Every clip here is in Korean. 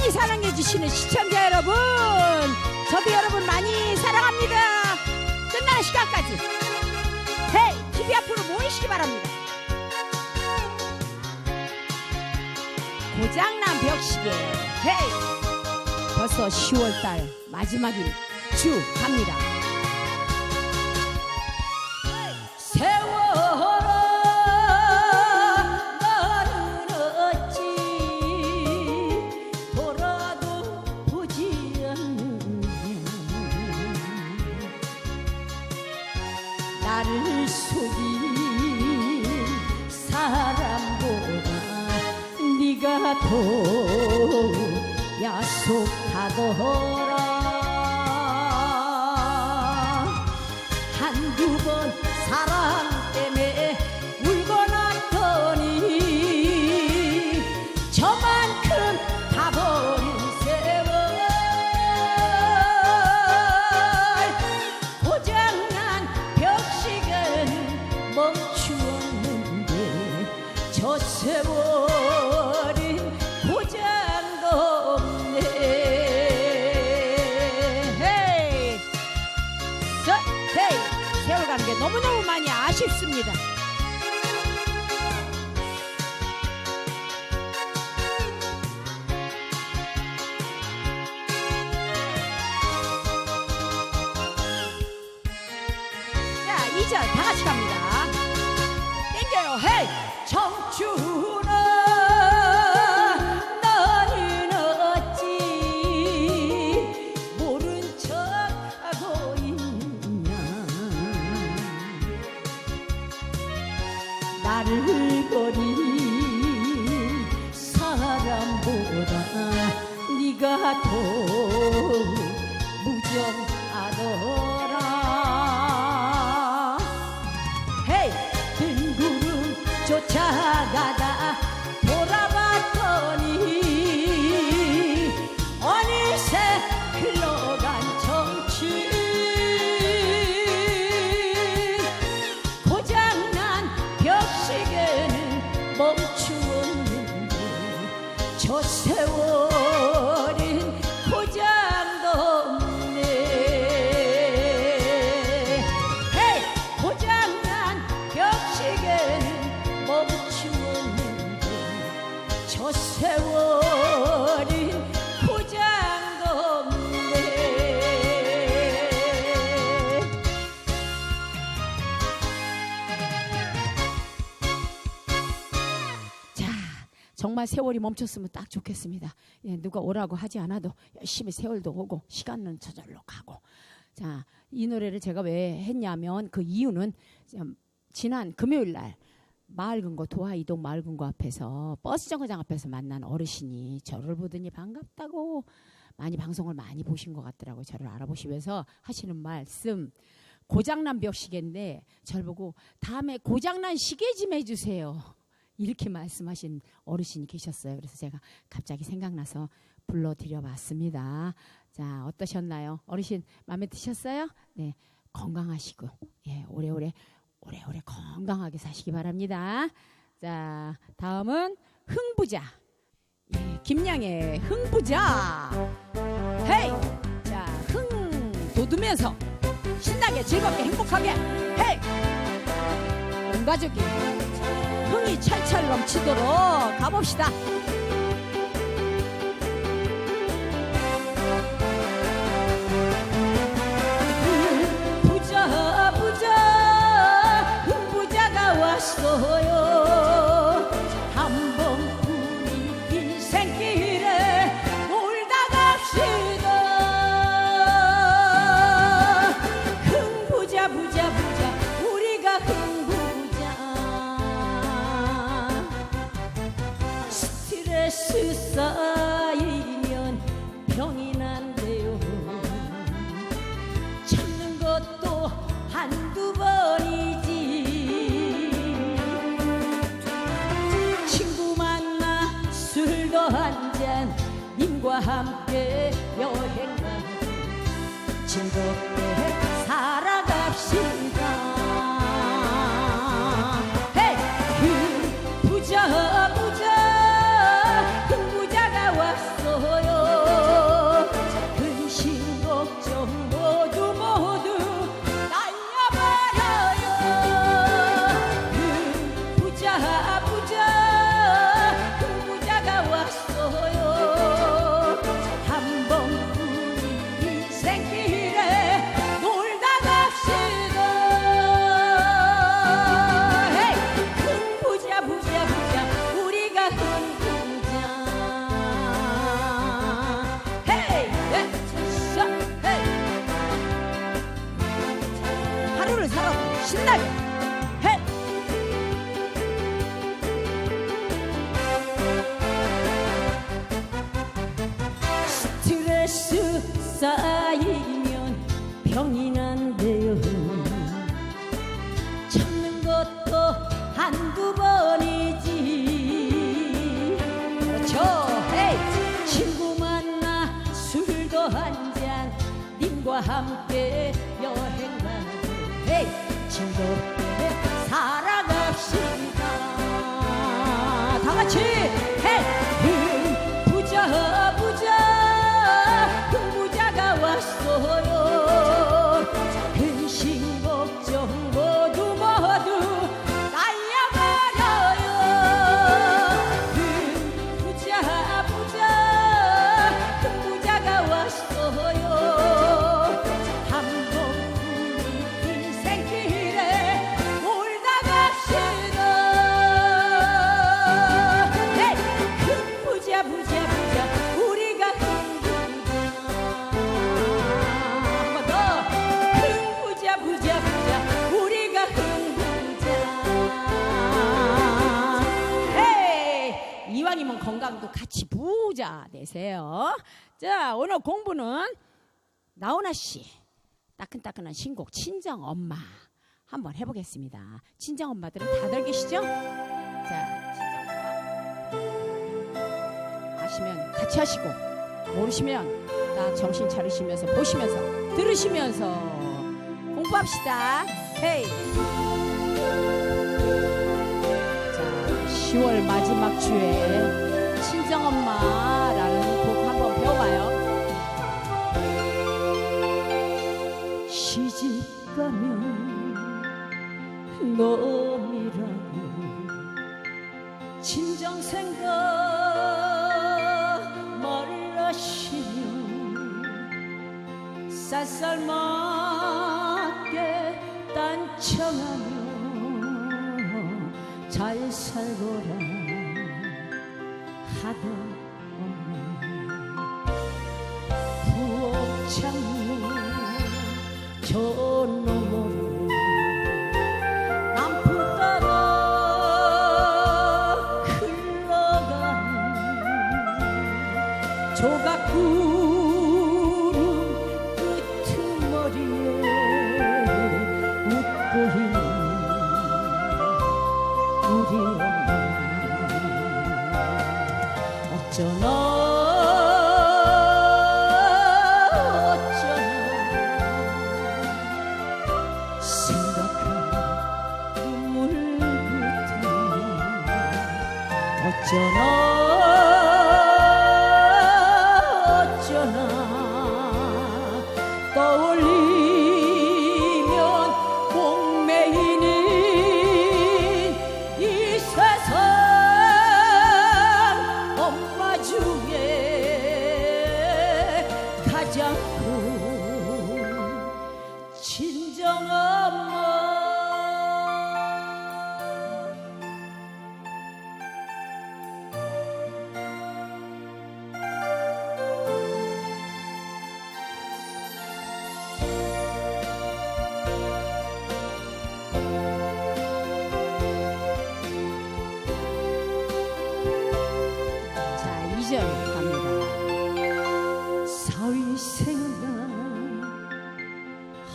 많이 사랑해 주시는 시청자 여러분. 저도 여러분 많이 사랑합니다. 끝나는 시간까지. 헤이 TV 앞으로 모이시기 바랍니다. 고장난 벽시계. 헤이 벌써 10월달 마지막 일 주 갑니다 저 세월 정말 세월이 멈췄으면 딱 좋겠습니다. 예, 누가 오라고 하지 않아도 열심히 세월도 오고 시간은 저절로 가고. 자, 이 노래를 제가 왜 했냐면 그 이유는 좀 지난 금요일 날 마을금고 도하 이동 마을금고 앞에서 버스 정거장 앞에서 만난 어르신이 저를 보더니 반갑다고 많이 방송을 많이 보신 것 같더라고요. 저를 알아보시면서 하시는 말씀 고장난 벽시계인데 저를 보고 다음에 고장난 시계 좀 해주세요. 이렇게 말씀하신 어르신이 계셨어요. 그래서 제가 갑자기 생각나서 불러드려봤습니다. 자, 어떠셨나요? 어르신 마음에 드셨어요? 네, 건강하시고, 예, 오래오래, 오래오래 건강하게 사시기 바랍니다. 자, 다음은 흥부자. 예, 김양의 흥부자. 헤이! 자, 흥 돋으면서 신나게 즐겁게 행복하게 헤이! 온 가족이 흥이 철철 넘치도록 가봅시다. 님과 함께 여행 가고 즐겁게 살아갑시다 함께 여행 가고 헤이 즐겁게 되세요 자 오늘 공부는 나훈아 씨 따끈따끈한 신곡 친정 엄마 한번 해보겠습니다 친정 엄마들은 다들 계시죠? 자 친정 엄마 아시면 같이 하시고 모르시면 다 정신 차리시면서 보시면서 들으시면서 공부합시다. 헤이. 자, 10월 마지막 주에 친정 엄마라는 곡 한번 배워봐요. 시집 가면 놈이라고 친정 생각 말하시면 쌀쌀 맞게 딴청하며 잘 살거라 저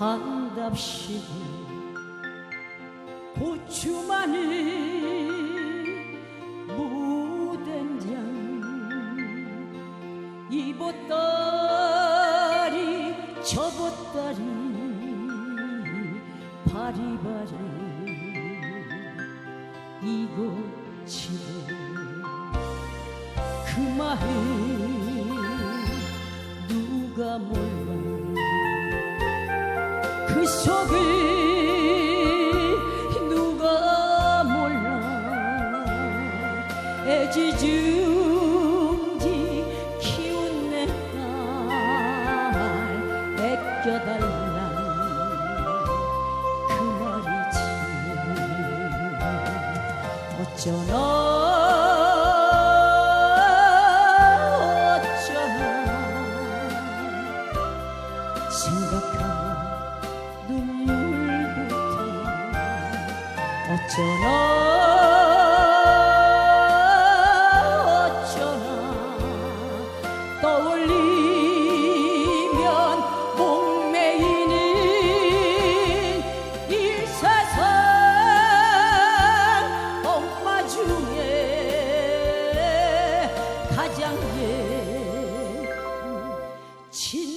한답시고 고추 마늘 무된장 이보따리 저보따리 바리바리 말이 가장의 진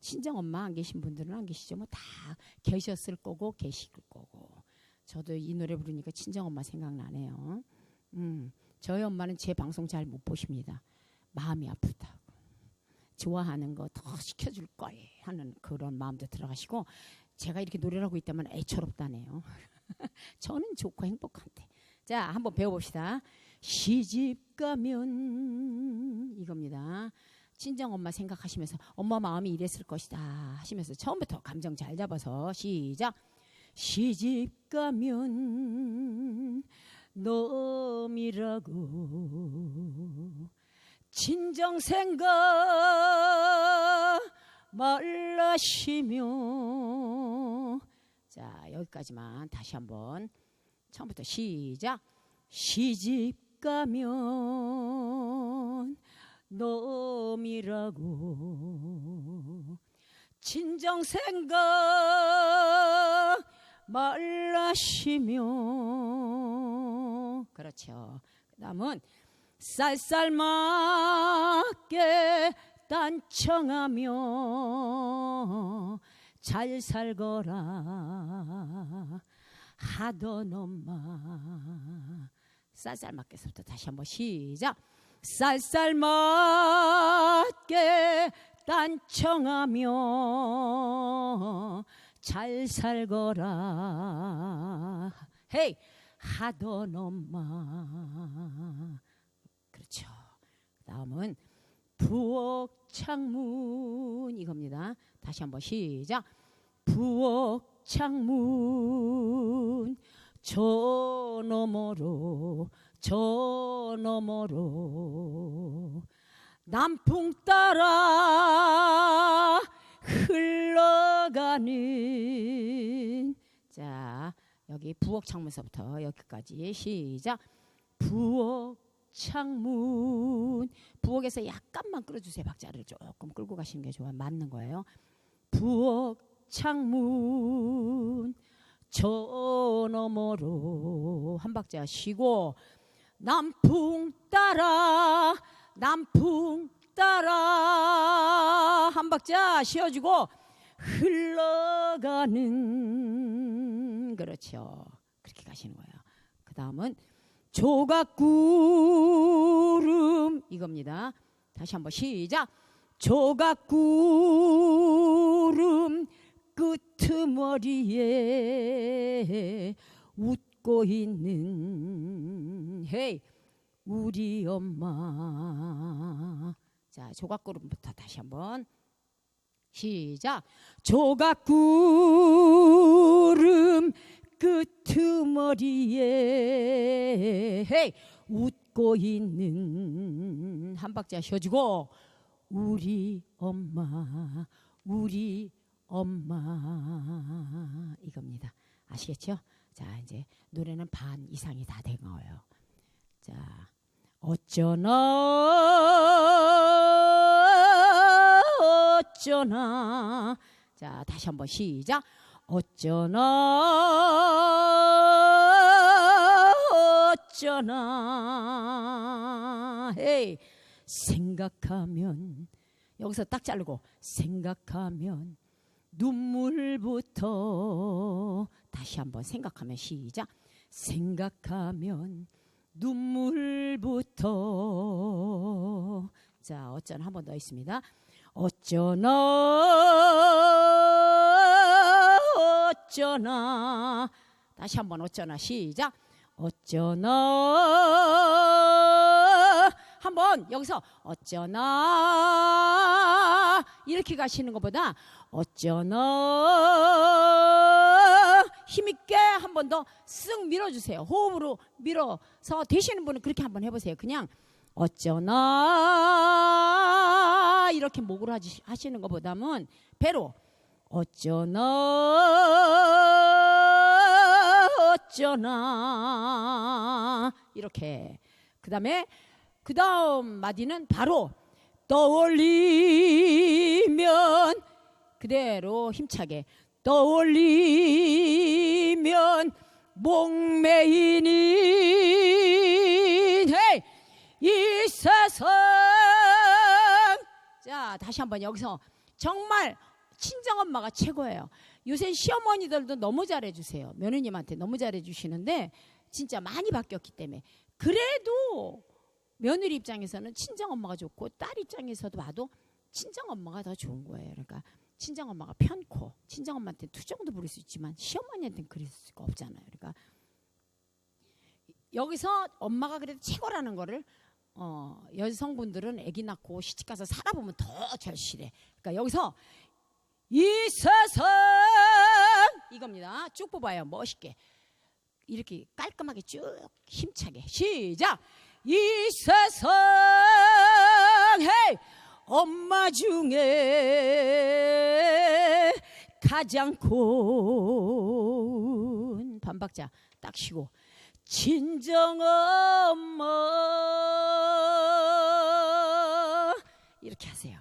친정 엄마 안 계신 분들은 안 계시죠. 뭐 다 계셨을 거고 계실 거고. 저도 이 노래 부르니까 친정 엄마 생각나네요. 음, 저희 엄마는 제 방송 잘 못 보십니다. 마음이 아프다고. 좋아하는 거 더 시켜줄 걸 하는 그런 마음도 들어가시고 제가 이렇게 노래를 하고 있다면 애처롭다네요. 저는 좋고 행복한데. 자, 한번 배워봅시다. 시집 가면 이겁니다. 친정 엄마 생각하시면서 엄마 마음이 이랬을 것이다 하시면서 처음부터 감정 잘 잡아서 시작. 시집 가면 놈이라고 친정 생각 말라시며 자 여기까지만 다시 한번 처음부터 시작 시집 가면 놈이라고. 친정 생각 말라시며. 그렇죠. 그 다음은 쌀쌀맞게 딴청하며 잘 살거라 하던 엄마. 쌀쌀맞게서부터 다시 한번 시작 쌀쌀 맞게 딴청하며 잘 살거라. 헤이 하던 엄마. 그렇죠. 다음은 부엌 창문 이겁니다. 다시 한번 시작. 부엌 창문 저 너머로 저 너머로 남풍 따라 흘러가는. 자 여기 부엌 창문서부터 여기까지 시작. 부엌 창문. 부엌에서 약간만 끌어주세요 박자를. 조금 끌고 가시는 게 좋아 맞는 거예요. 부엌 창문. 저 너머로 한 박자 쉬고 남풍 따라 남풍 따라. 한 박자 쉬어주고 흘러가는. 그렇죠. 그렇게 가시는 거예요. 그 다음은 조각구름 이겁니다. 다시 한번 시작. 조각구름 끄트머리에 웃 고 있는 헤이 우리 엄마. 자 조각구름부터 다시 한번. 시작. 조각구름 끄트머리에 헤이 웃고 있는. 한 박자 쉬어주고 우리 엄마 우리 엄마. 이겁니다. 아시겠죠? 자 이제 노래는 반 이상이 다 된 거예요. 자 어쩌나 어쩌나. 자 다시 한번 시작. 어쩌나 어쩌나. 헤이 생각하면 여기서 딱 자르고 생각하면 눈물부터. 다시 한번 생각하면 시작. 생각하면 눈물부터. 자 어쩌나 한 번 더 있습니다. 어쩌나 어쩌나. 다시 한 번 어쩌나. 시작. 어쩌나 한번 여기서 어쩌나 이렇게 가시는 것보다 어쩌나 힘있게 한 번 더 쓱 밀어주세요. 호흡으로 밀어서 되시는 분은 그렇게 한번 해보세요. 그냥 어쩌나 이렇게 목으로 하시- 하시는 것보다는 배로 어쩌나 어쩌나 이렇게 그 다음에 그 다음 마디는 바로 떠올리면 그대로 힘차게 떠올리면 목매이니 헤이 이 세상 자 자, 다시 한번 여기서 정말 친정 엄마가 최고예요. 요새 시어머니들도 너무 잘해 주세요. 며느님한테 너무 잘해 주시는데 진짜 많이 바뀌었기 때문에 그래도 며느리 입장에서는 친정 엄마가 좋고 딸 입장에서도 봐도 친정 엄마가 더 좋은 거예요. 그러니까 친정 엄마가 편코 친정 엄마한테 투정도 부릴 수 있지만 시어머니한테는 그럴 수가 없잖아요. 그러니까 여기서 엄마가 그래도 최고라는 거를 어, 여성분들은 아기 낳고 시집 가서 살아보면 더 절실해. 그러니까 여기서 이 세상 이겁니다. 쭉 뽑아요. 멋있게. 이렇게 깔끔하게 쭉 힘차게 시작. 이 세상 헤이 엄마 중에 가장 고운 반박자 딱 쉬고 친정 엄마 이렇게 하세요.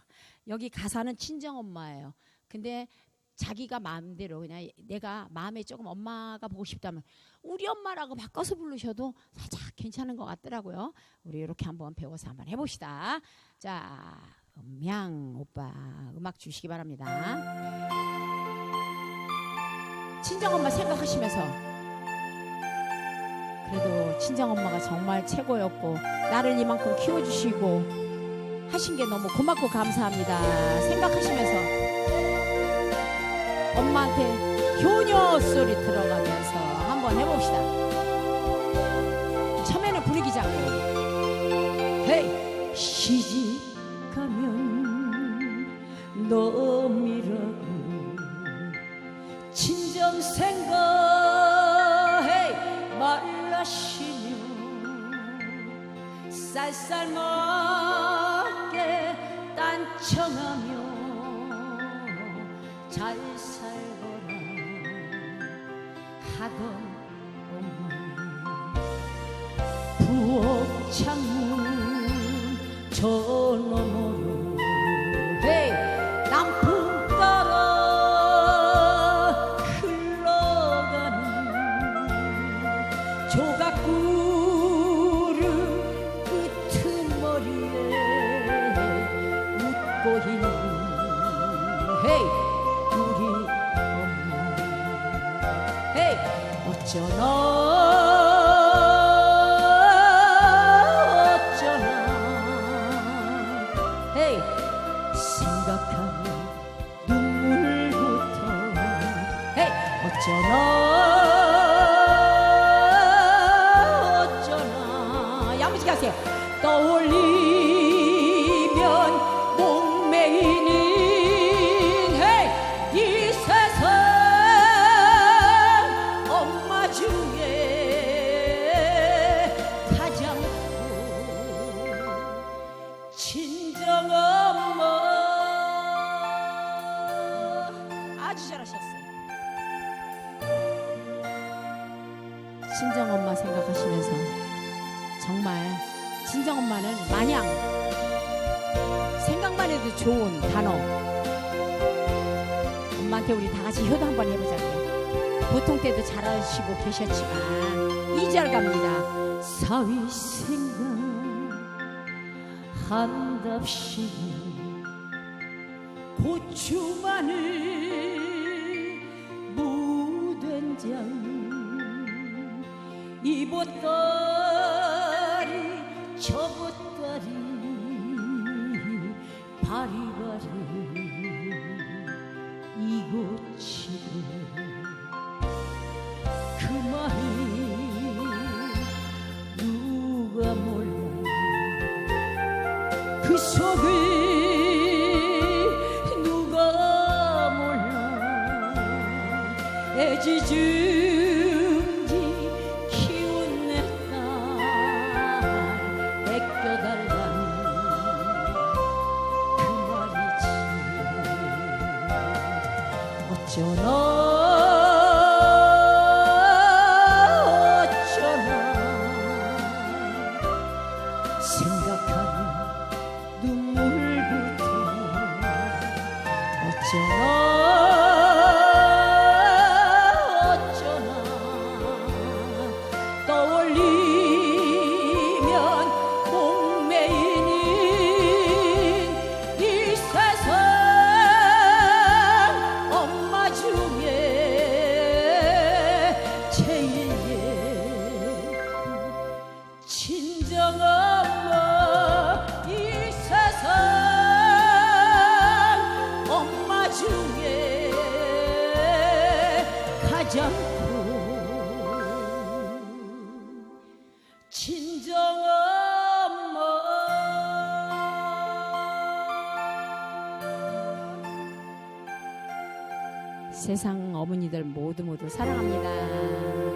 여기 가사는 친정 엄마예요. 근데 자기가 마음대로 그냥 내가 마음에 조금 엄마가 보고 싶다면 우리 엄마라고 바꿔서 부르셔도 살짝 괜찮은 것 같더라고요. 우리 이렇게 한번 배워서 한번 해봅시다. 자, 음양 오빠 음악 주시기 바랍니다. 친정 엄마 생각하시면서 그래도 친정 엄마가 정말 최고였고 나를 이만큼 키워주시고 하신 게 너무 고맙고 감사합니다. 생각하시면서 엄마한테 효녀 소리 들어가면서 한번 해봅시다. 처음에는 분위기 잡고 헤이 시집 가면 놈이라고 친정 생각해 말라시며 쌀쌀 먹게 딴청하며 창문 저 너머로 야무지게 하세요. 떠올리 2절 갑니다. 사위 생각 한답시 고추 마늘 무된장 이보따리 저보 애지 세상 어머니들 모두 모두 사랑합니다.